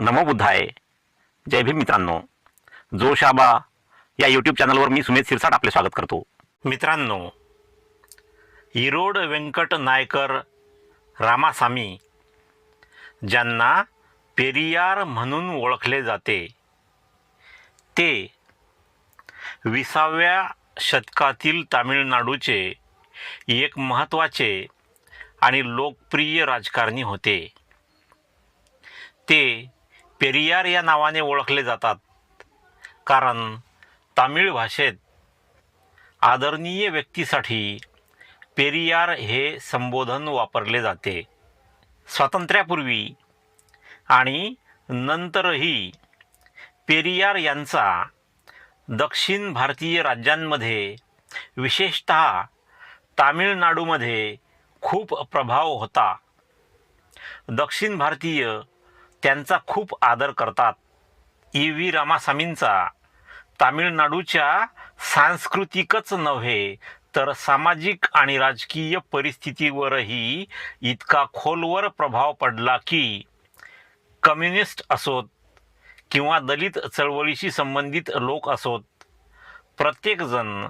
नमोबुद्धाय जय भीम मित्रांनो. जोशाबा या यूट्यूब चॅनलवर मी सुमेध सिरसाट आपले स्वागत करतो. मित्रांनो इरोड व्यंकट नायकर रामासामी ज्यांना पेरियार म्हणून ओळखले जाते ते विसाव्या शतकातील तामिळनाडूचे एक महत्त्वाचे आणि लोकप्रिय राजकारणी होते. ते पेरियार या नावाने ओळखले जातात. कारण तामिळ भाषेत आदरणीय व्यक्तीसाठी पेरियार हे संबोधन वापरले जाते. स्वातंत्र्यापूर्वी आणि नंतरही पेरियार यांचा दक्षिण भारतीय राज्यांमध्ये विशेषत तामिळनाडूमध्ये खूप प्रभाव होता. दक्षिण भारतीय त्यांचा खूप आदर करतात. ई. व्ही. रामासामींचा. तामिळनाडूच्या सांस्कृतिकच नव्हे तर सामाजिक आणि राजकीय परिस्थितीवरही इतका खोलवर प्रभाव पडला की कम्युनिस्ट असोत किंवा दलित चळवळीशी संबंधित लोक असोत प्रत्येकजण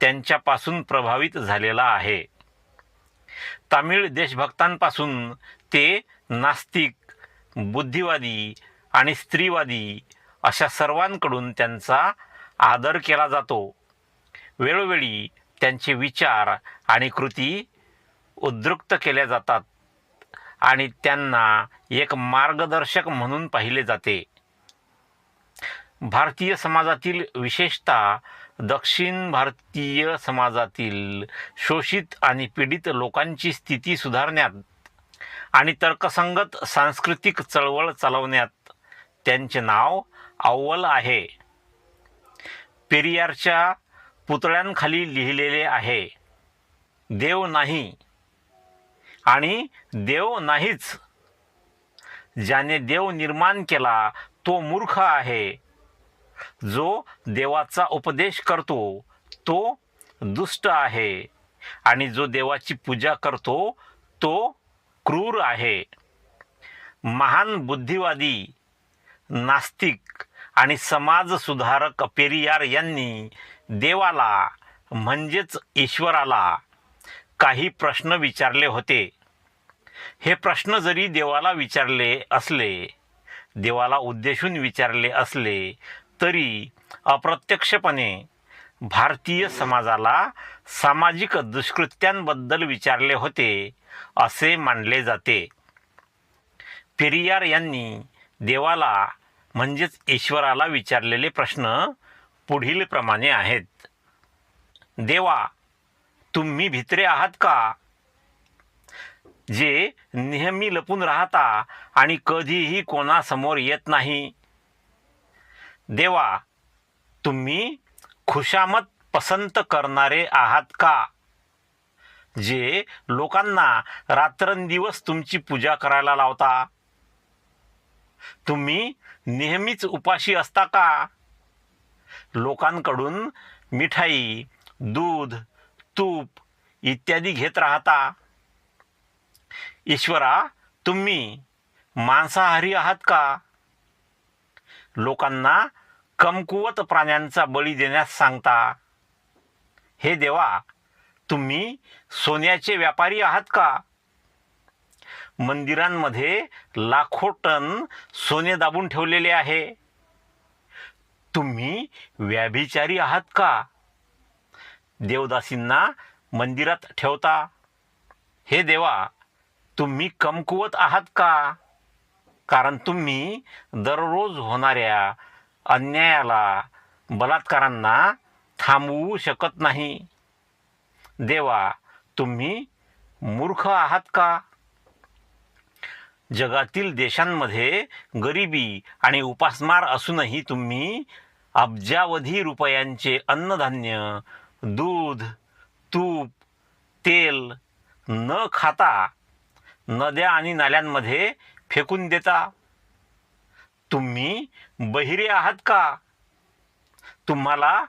त्यांच्यापासून प्रभावित झालेला आहे. तामिळ देशभक्तांपासून ते नास्तिक बुद्धिवादी आणि स्त्रीवादी अशा सर्वांकडून त्यांचा आदर केला जातो. वेळोवेळी त्यांचे विचार आणि कृती उद्रुक्त केल्या जातात आणि त्यांना एक मार्गदर्शक म्हणून पाहिले जाते. भारतीय समाजातील विशेषतः दक्षिण भारतीय समाजातील शोषित आणि पीडित लोकांची स्थिती सुधारण्यात आणि तर्कसंगत सांस्कृतिक चळवळ चालवण्यात त्यांचे नाव अव्वल आहे. पेरियारच्या पुतळ्यांखाली लिहिलेले आहे देव नाही आणि देव नाहीच. ज्याने देव निर्माण केला तो मूर्ख आहे. जो देवाचा उपदेश करतो तो दुष्ट आहे. आणि जो देवाची पूजा करतो तो क्रूर आहे. महान बुद्धिवादी नास्तिक आणि समाजसुधारक पेरियार यांनी देवाला म्हणजेच ईश्वराला काही प्रश्न विचारले होते. हे प्रश्न जरी देवाला विचारले असले देवाला उद्देशून विचारले असले तरी अप्रत्यक्षपणे भारतीय समाजाला सामाजिक दुष्कृत्यांबद्दल विचारले होते असे मानले जाते. पेरियार यांनी देवाला म्हणजेच ईश्वराला विचारलेले प्रश्न पुढील प्रमाणे आहेत. देवा तुम्ही भित्रे आहात का? जे नेहमी लपून राहता आणि कधीही कोणासमोर येत नाही. देवा तुम्ही खुशामत पसंत करणारे आहात का? जे लोकांना रात्रंदिवस तुमची पूजा करायला लावता. तुम्ही नेहमीच उपाशी असता का? लोकांकडून मिठाई दूध तूप इत्यादी घेत राहता. ईश्वरा तुम्ही मांसाहारी आहात का? लोकांना कमकुवत प्राण्यांचा बळी देण्यास सांगता हे देवा तुम्ही सोन्याचे व्यापारी आहात का? मंदिरांमध्ये लाखो टन सोने दाबून ठेवलेले आहे. तुम्ही व्याभिचारी आहात का? देवदासींना मंदिरात ठेवता हे देवा तुम्ही कमकुवत आहात का? कारण तुम्ही दररोज होणाऱ्या अन्यायाला बलात्कारांना थांबवू शकत नाही. देवा तुम्ही मूर्ख आहात का? जगातील देशांमध्ये गरिबी आणि उपासमार असूनही तुम्ही अब्जावधी रुपयांचे अन्नधान्य दूध तूप तेल न खाता नद्या आणि नाल्यांमध्ये फेकून देता. तुम्ही बहिरे आहात का? तुम्हाला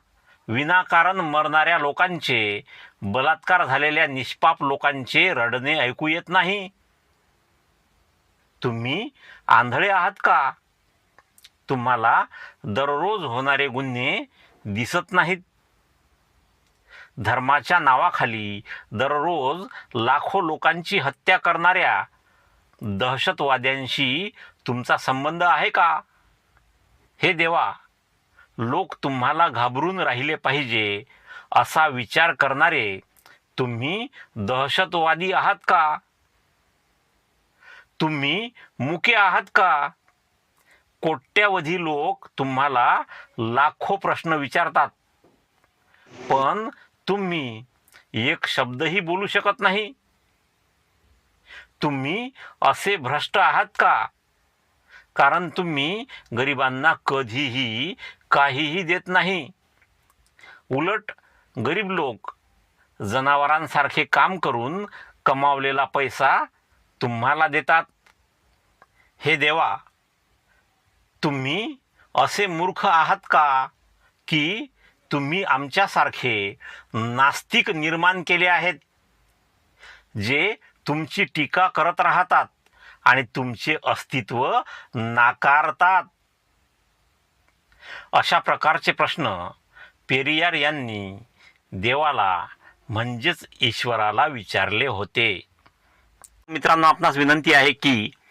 विनाकारण मरणाऱ्या लोकांचे बलात्कार झालेल्या निष्पाप लोकांचे रडणे ऐकू येत नाही. तुम्ही आंधळे आहात का? तुम्हाला दररोज होणारे गुन्हे दिसत नाहीत. धर्माच्या नावाखाली दररोज लाखो लोकांची हत्या करणाऱ्या दहशतवाद्यांशी तुमचा संबंध आहे का? हे देवा लोक तुम्हाला घाबरून राहिले पाहिजे असा विचार करणारे तुम्ही दहशतवादी आहात का? तुम्ही मुके आहात का? कोट्यावधी लोक तुम्हाला लाखो प्रश्न विचारतात. पण तुम्ही एक शब्दही बोलू शकत नाही. तुम्ही असे भ्रष्ट आहात का? कारण तुम्ही गरिबांना कधीही काहीही देत नाही. उलट गरीब लोक जनावरांसारखे काम करून कमावलेला पैसा तुम्हाला देतात. हे देवा तुम्ही असे मूर्ख आहात का की तुम्ही आमच्यासारखे नास्तिक निर्माण केले आहेत? जे तुमची टीका करत राहतात आणि तुमचे अस्तित्व नाकारतात. अशा प्रकारचे प्रश्न पेरियार यांनी देवाला म्हणजेच ईश्वराला विचारले होते. मित्रांनो आपणास विनंती आहे की